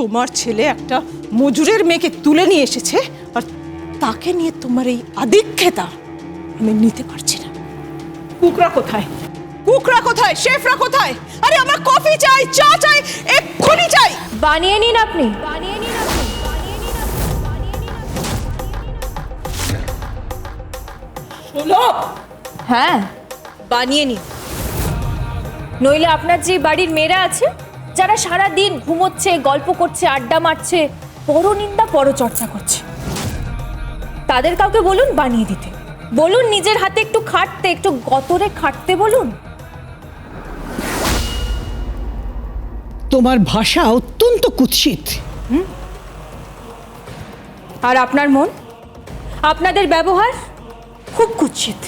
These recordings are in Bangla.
তোমার ছেলে একটা মজুরের মেয়েকে তুলে নিয়ে এসেছে আর তাকে নিয়ে তোমার এই আদিক্ষেতা আমি নিতে পারছি না। কুকরা কোথায়? কুকরা কোথায়? শেফরা কোথায়? আরে আমার কফি চাই চা চাই এক্ষুনি চাই। বানিয়ে নিন আপনি। বানিয়ে নিন আপনি হ্যাঁ। বানিয়ে নিন নইলে আপনার যে বাড়ির মেয়েরা আছে যারা সারা দিন ঘুমোচ্ছে গল্প করছে আড্ডা মারছে পরনিন্দা পরচর্চা করছে। তাদের কাউকে বলুন বানিয়ে দিতে। বলুন নিজের হাতে একটু খাটতে একটু গতরে খাটতে বলুন। তোমার ভাষা অত্যন্ত কুৎসিত। আর আপনার মন? আপনাদের ব্যবহার খুব কুৎসিত।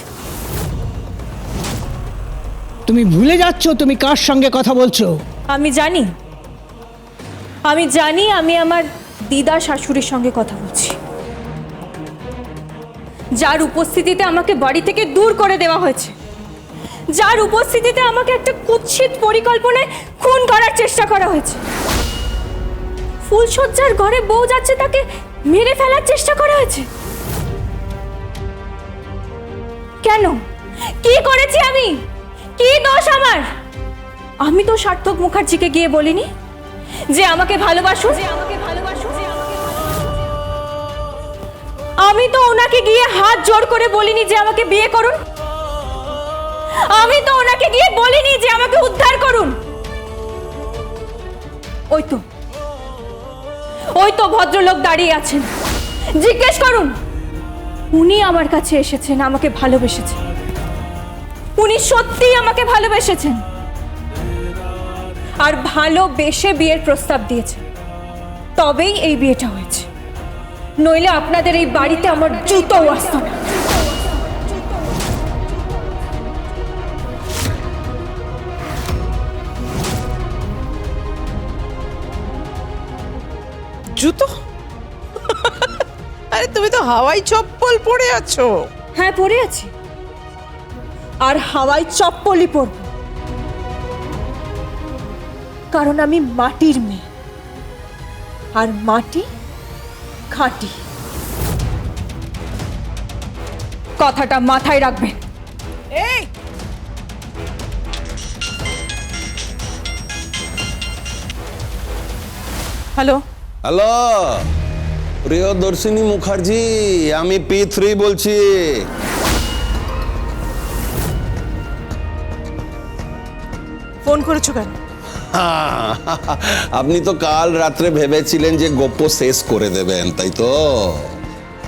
তুমি ভুলে যাচ্ছ তুমি কার সঙ্গে কথা বলছো? আমি জানি। আমি জানি আমি আমার দিদা শাশুড়ির সঙ্গে কথা বলছি। যার উপস্থিতিতে আমাকে বাড়ি থেকে দূর করে দেওয়া হয়েছে। যার উপস্থিতিতে আমাকে একটা কুৎসিত পরিকল্পনায় খুন করার চেষ্টা করা হয়েছে। ফুলসজ্জার ঘরে বউ যাচ্ছে তাকে মেরে ফেলার চেষ্টা করা হয়েছে। কেন? কি করেছি আমি? কি দোষ আমার? আমি তো সার্থক মুখার্জিকে গিয়ে বলিনি যে আমাকে ভালোবাসুন আমি তো ওনাকে গিয়ে হাত জোর করে বলিনি যে আমাকে বিয়ে করুন। আমি তো ওনাকে গিয়ে বলিনি যে আমাকে উদ্ধার করুন। ওই তো ওই তো ভদ্রলোক দাঁড়িয়ে আছেন। জিজ্ঞেস করুন উনি আমার কাছে এসেছেন আমাকে ভালোবেসেছেন। উনি সত্যিই আমাকে ভালোবেসেছেন। আর ভালোবেসে বিয়ের প্রস্তাব দিয়েছে। তবেই এই বিয়েটা হয়েছে। নইলে আপনাদের এই বাড়িতে আমার জুতোও আসতো না। জুতো? আরে তুমি তো হাওয়াই চপ্পল পরে আছো। হ্যাঁ পরে আছি। আর হাওয়াই চপ্পলই পরব। কারণ আমি মাটির মেয়ে। আর মাটি খাঁটি। কথাটা মাথায় রাখবেন। এই! হ্যালো? হ্যালো প্রিয়দর্শিনী মুখার্জি আমি পি থ্রি বলছি। ফোন করেছ কেন? আপনি তো কাল রাত্রে ভেবেছিলেন যে গপ্প শেষ করে দেবেন, তাই তো?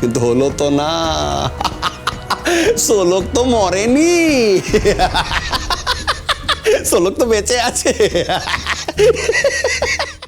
কিন্তু হলো তো না। সোলক তো মরেনি। সোলক তো বেঁচে আছে।